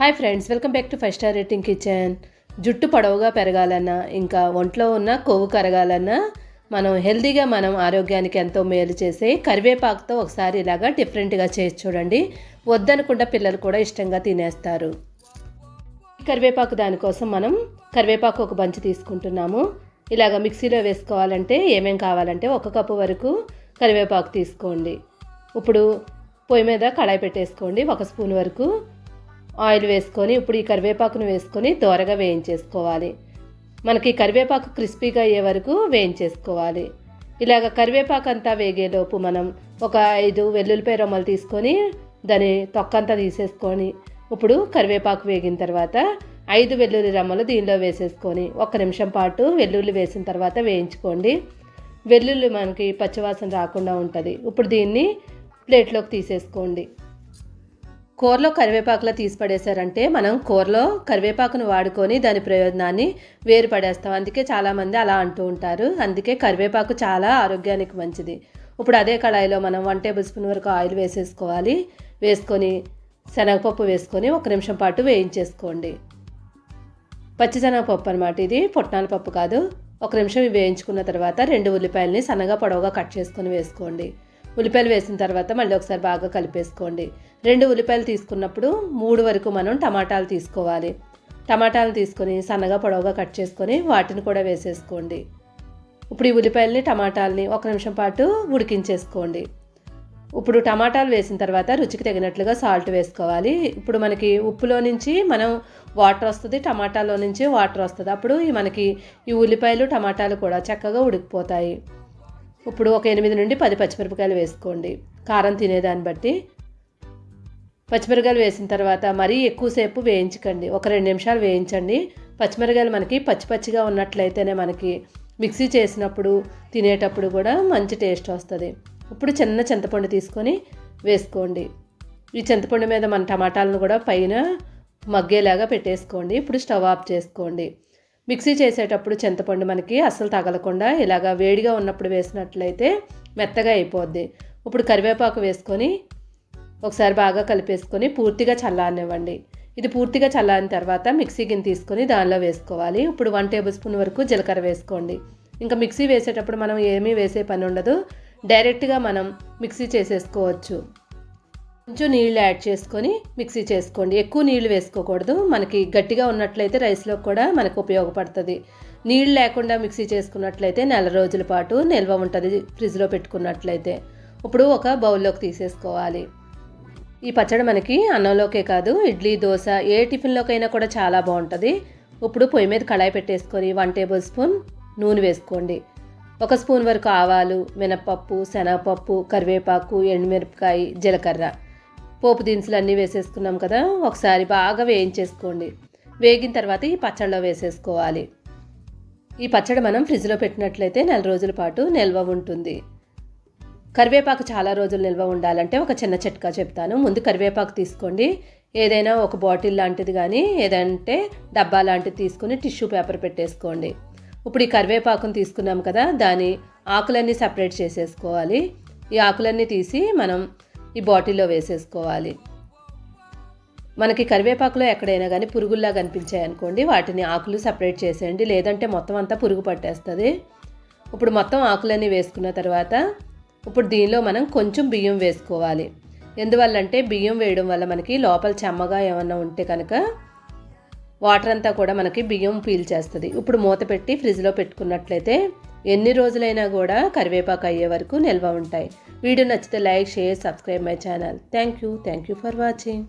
Hi friends welcome back to five star rating kitchen జుట్టు పొడవుగా పెరగాలన్నా ఇంకా ఒంట్లో ఉన్న కొవ్వు కరగాలన్నా మనం హెల్తీగా మనం ఆరోగ్యానికి ఎంతో మేలు చేసే కరివేపాకుతో ఒకసారి ఇలాగా డిఫరెంట్గా చేసి చూడండి. వద్దనుకుంటే పిల్లలు కూడా ఇష్టంగా తినేస్తారు. కరివేపాకు దానికోసం మనం కరివేపాకు ఒక బంచి తీసుకుంటున్నాము. ఇలాగ మిక్సీలో వేసుకోవాలంటే ఏమేం కావాలంటే ఒక కప్పు వరకు కరివేపాకు తీసుకోండి. ఇప్పుడు పొయ్యి మీద కడాయి పెట్టేసుకోండి ఒక స్పూన్ వరకు ఆయిల్ వేసుకొని ఇప్పుడు ఈ కరివేపాకును వేసుకొని దోరగా వేయించేసుకోవాలి. మనకి కరివేపాకు క్రిస్పీగా అయ్యే వరకు వేయించేసుకోవాలి. ఇలాగ కరివేపాకు అంతా వేగేలోపు మనం ఒక ఐదు వెల్లుల్లిపాయ రొమ్మలు తీసుకొని దాని తొక్కంతా తీసేసుకొని ఇప్పుడు కరివేపాకు వేగిన తర్వాత ఐదు వెల్లుల్లి రమ్మలు దీనిలో వేసేసుకొని ఒక నిమిషం పాటు వెల్లుల్లి వేసిన తర్వాత వేయించుకోండి. వెల్లుల్లి మనకి పచ్చివాసన రాకుండా ఉంటుంది. ఇప్పుడు దీన్ని ప్లేట్లోకి తీసేసుకోండి. కూరలో కరివేపాకులో తీసి పడేశారంటే మనం కూరలో కరివేపాకును వాడుకొని దాని ప్రయోజనాన్ని వేరు పడేస్తాం అందుకే చాలామంది అలా అంటూ ఉంటారు. అందుకే కరివేపాకు చాలా ఆరోగ్యానికి మంచిది. ఇప్పుడు అదే కళాయిలో మనం వన్ టేబుల్ స్పూన్ వరకు ఆయిల్ వేసేసుకోవాలి. వేసుకొని శనగపప్పు వేసుకొని ఒక నిమిషం పాటు వేయించేసుకోండి. పచ్చిశనగపప్పు అనమాట ఇది. పుట్నాల పప్పు కాదు. ఒక నిమిషం వేయించుకున్న తర్వాత రెండు ఉల్లిపాయలని సన్నగా పొడవుగా కట్ చేసుకొని వేసుకోండి. ఉల్లిపాయలు వేసిన తర్వాత మళ్ళీ ఒకసారి బాగా కలిపేసుకోండి. రెండు ఉల్లిపాయలు తీసుకున్నప్పుడు మూడు వరకు మనం టమాటాలు తీసుకోవాలి. టమాటాలు తీసుకొని సన్నగా పొడవుగా కట్ చేసుకొని వాటిని కూడా వేసేసుకోండి. ఇప్పుడు ఈ ఉల్లిపాయలని టమాటాలని ఒక నిమిషం పాటు ఉడికించేసుకోండి. ఇప్పుడు టమాటాలు వేసిన తర్వాత రుచికి తగినట్లుగా సాల్ట్ వేసుకోవాలి. ఇప్పుడు మనకి ఉప్పులో నుంచి మనం వాటర్ వస్తుంది టమాటాలో నుంచి వాటర్ వస్తుంది. అప్పుడు మనకి ఈ ఉల్లిపాయలు టమాటాలు కూడా చక్కగా ఉడికిపోతాయి. ఇప్పుడు ఒక ఎనిమిది నుండి పది పచ్చిమిరపకాయలు వేసుకోండి. కారం తినేదాన్ని బట్టి. పచ్చిమిరపకాయలు వేసిన తర్వాత మరీ ఎక్కువసేపు వేయించకండి. ఒక రెండు నిమిషాలు వేయించండి. పచ్చిమిరపకాయలు మనకి పచ్చి పచ్చిగా ఉన్నట్లయితేనే మనకి మిక్సీ చేసినప్పుడు తినేటప్పుడు కూడా మంచి టేస్ట్ వస్తుంది. ఇప్పుడు చిన్న చింతపండు తీసుకొని వేసుకోండి. ఈ చింతపండు మీద మన టమాటాలను కూడా పైన మగ్గేలాగా పెట్టేసుకోండి. ఇప్పుడు స్టవ్ ఆఫ్ చేసుకోండి. మిక్సీ చేసేటప్పుడు చింతపండు మనకి అస్సలు తగలకుండా ఇలాగా వేడిగా ఉన్నప్పుడు వేసినట్లయితే మెత్తగా అయిపోద్ది. ఇప్పుడు కరివేపాకు వేసుకొని ఒకసారి బాగా కలిపేసుకొని పూర్తిగా చల్లారనివ్వండి. ఇది పూర్తిగా చల్లారిన తర్వాత మిక్సీ గిన్నె తీసుకొని దానిలో వేసుకోవాలి. ఇప్పుడు వన్ టేబుల్ స్పూన్ వరకు జీలకర్ర వేసుకోండి. ఇంకా మిక్సీ వేసేటప్పుడు మనం ఏమీ వేసే పని ఉండదు. డైరెక్ట్గా మనం మిక్సీ చేసేసుకోవచ్చు. కొంచెం నీళ్ళు యాడ్ చేసుకొని మిక్సీ చేసుకోండి. ఎక్కువ నీళ్ళు వేసుకోకూడదు. మనకి గట్టిగా ఉన్నట్లయితే రైస్లో కూడా మనకు ఉపయోగపడుతుంది. నీళ్ళు లేకుండా మిక్సీ చేసుకున్నట్లయితే నెల రోజుల పాటు నిల్వ ఉంటుంది ఫ్రిడ్జ్లో పెట్టుకున్నట్లయితే. ఇప్పుడు ఒక బౌల్లోకి తీసేసుకోవాలి. ఈ పచ్చడి మనకి అన్నంలోకే కాదు ఇడ్లీ దోశ ఏ టిఫిన్లోకైనా కూడా చాలా బాగుంటుంది. ఇప్పుడు పొయ్యి మీద కళాయి పెట్టేసుకొని వన్ టేబుల్ స్పూన్ నూనె వేసుకోండి. ఒక స్పూన్ వరకు ఆవాలు మినప్పప్పు శనగపప్పు కరివేపాకు ఎండుమిరపకాయ జీలకర్ర. పోపు దినుసులు అన్నీ వేసేసుకున్నాం కదా ఒకసారి బాగా వేయించేసుకోండి. వేగిన తర్వాత ఈ పచ్చడిలో వేసేసుకోవాలి. ఈ పచ్చడి మనం ఫ్రిడ్జ్లో పెట్టినట్లయితే నెల రోజుల పాటు నిల్వ ఉంటుంది. కరివేపాకు చాలా రోజులు నిల్వ ఉండాలంటే ఒక చిన్న చిట్కా చెప్తాను. ముందు కరివేపాకు తీసుకోండి. ఏదైనా ఒక బాటిల్ లాంటిది కానీ ఏదంటే డబ్బా లాంటిది తీసుకుని టిష్యూ పేపర్ పెట్టేసుకోండి. ఇప్పుడు ఈ కరివేపాకును తీసుకున్నాం కదా దాని ఆకులన్నీ సపరేట్ చేసేసుకోవాలి. ఈ ఆకులన్నీ తీసి మనం ఈ బాటిల్లో వేసేసుకోవాలి. మనకి కరివేపాకులో ఎక్కడైనా కానీ పురుగుల్లా కనిపించాయి అనుకోండి వాటిని ఆకులు సపరేట్ చేసేయండి. లేదంటే మొత్తం అంతా పురుగు పట్టేస్తుంది. ఇప్పుడు మొత్తం ఆకులన్నీ వేసుకున్న తర్వాత ఇప్పుడు దీనిలో మనం కొంచెం బియ్యం వేసుకోవాలి. ఎందువల్లంటే బియ్యం వేయడం వల్ల మనకి లోపల చెమ్మగా ఏమన్నా ఉంటే కనుక వాటర్ అంతా కూడా మనకి బియ్యం పీల్చేస్తుంది ఇప్పుడు మూత పెట్టి ఫ్రిడ్జ్లో పెట్టుకున్నట్లయితే ఎన్ని రోజులైనా కూడా కరివేపాకు అయ్యే వరకు నిల్వ ఉంటాయి. వీడియో నచ్చితే like share subscribe my channel. Thank you thank you for watching.